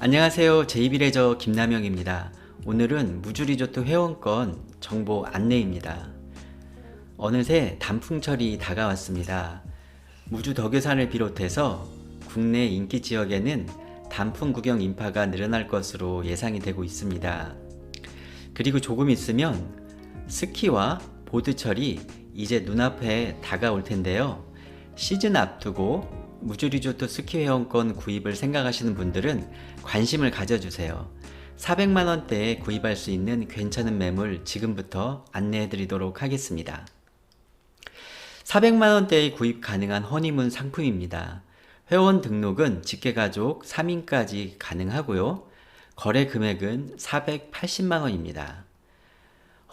안녕하세요. 제이비레저 김남영입니다. 오늘은 무주리조트 회원권 정보 안내입니다. 어느새 단풍철이 다가왔습니다. 무주 덕유산을 비롯해서 국내 인기 지역에는 단풍 구경 인파가 늘어날 것으로 예상이 되고 있습니다. 그리고 조금 있으면 스키와 보드철이 이제 눈앞에 다가올 텐데요. 시즌 앞두고 무주리조트 스키 회원권 구입을 생각하시는 분들은 관심을 가져주세요. 400만 원대에 구입할 수 있는 괜찮은 매물 지금부터 안내해 드리도록 하겠습니다. 400만 원대에 구입 가능한 허니문 상품입니다. 회원 등록은 직계가족 3인까지 가능하고요. 거래 금액은 480만 원입니다.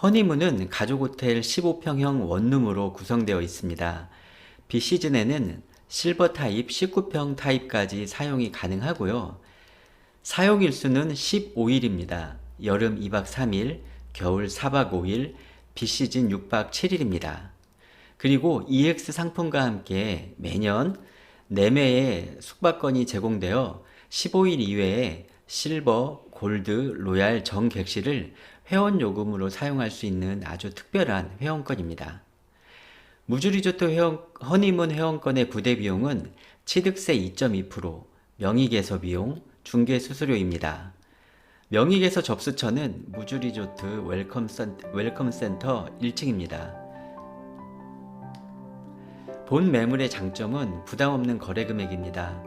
허니문은 가족 호텔 15평형 원룸으로 구성되어 있습니다. 비시즌에는 실버 타입 19평 타입까지 사용이 가능하고요. 사용 일수는 15일입니다. 여름 2박 3일, 겨울 4박 5일, 비시즌 6박 7일입니다. 그리고 EX 상품과 함께 매년 4매의 숙박권이 제공되어 15일 이외에 실버, 골드, 로얄 정 객실을 회원 요금으로 사용할 수 있는 아주 특별한 회원권입니다. 무주리조트 회원, 허니문 회원권의 부대 비용은 취득세 2.2%, 명의개서 비용, 중개 수수료입니다. 명의개서 접수처는 무주리조트 웰컴, 센터 1층입니다. 본 매물의 장점은 부담 없는 거래 금액입니다.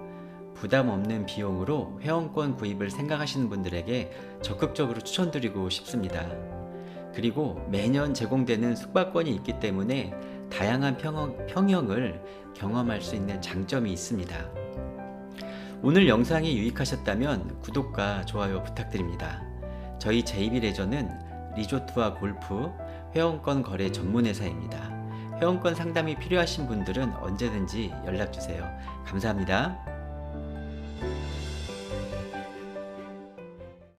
부담 없는 비용으로 회원권 구입을 생각하시는 분들에게 적극적으로 추천드리고 싶습니다. 그리고 매년 제공되는 숙박권이 있기 때문에 다양한 평형, 평형 을 경험할 수 있는 장점이 있습니다. 오늘 영상이 유익하셨다면 구독과 좋아요 부탁드립니다. 저희 JB레저는 리조트와 골프, 회원권 거래 전문 회사입니다. 회원권 상담이 필요하신 분들은 언제든지 연락 주세요. 감사합니다.